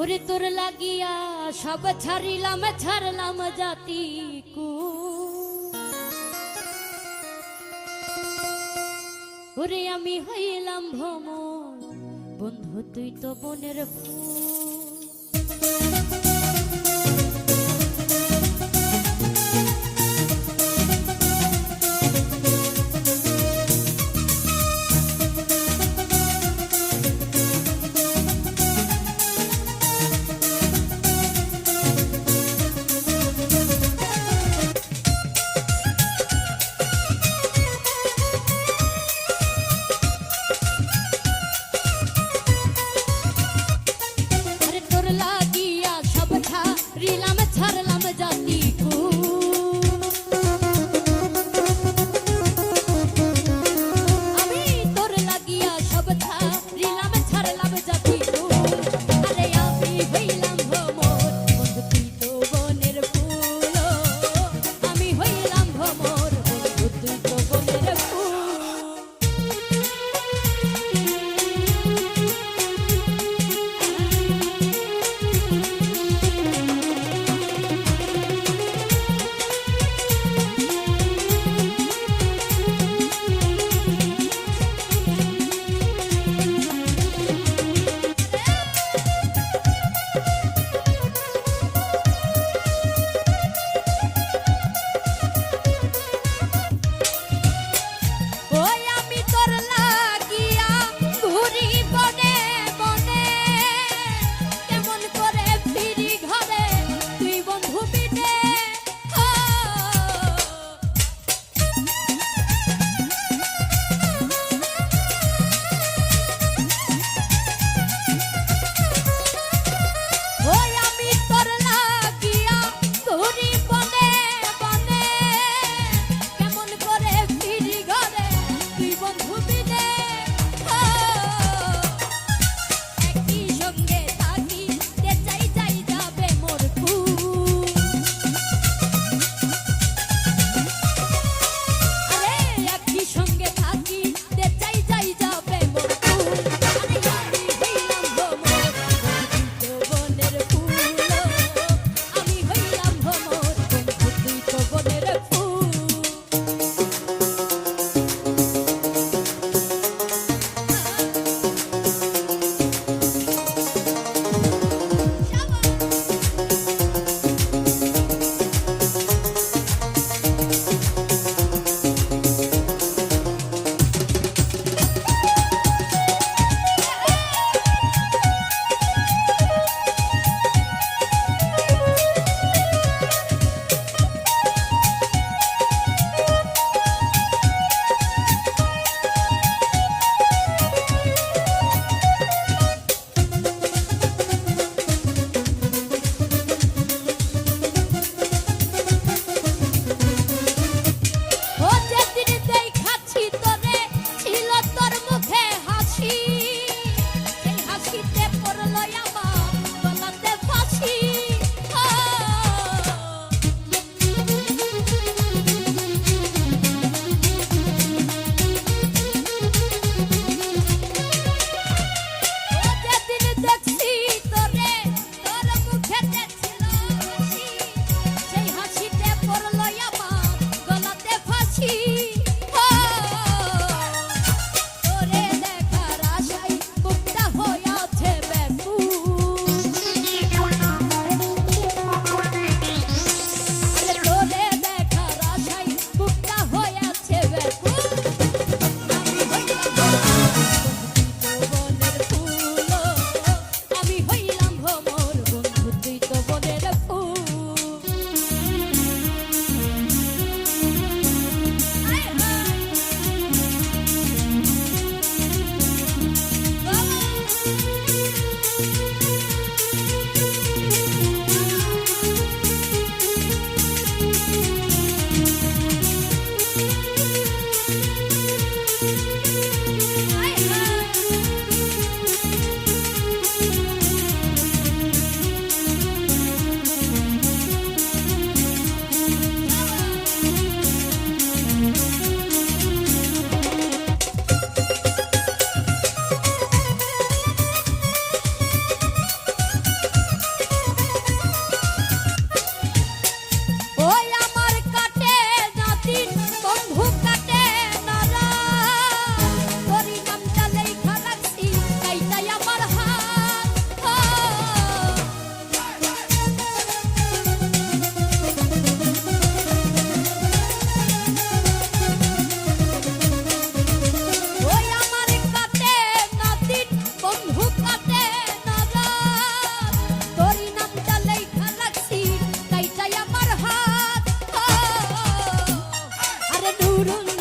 ওরে তোর লাগিয়া সব ছাড়িলাম, ছাড়লাম জাতি কু ওরে আমি হইলাম ভ্রমণ, বন্ধু তুই তো বনের ফুল। dura.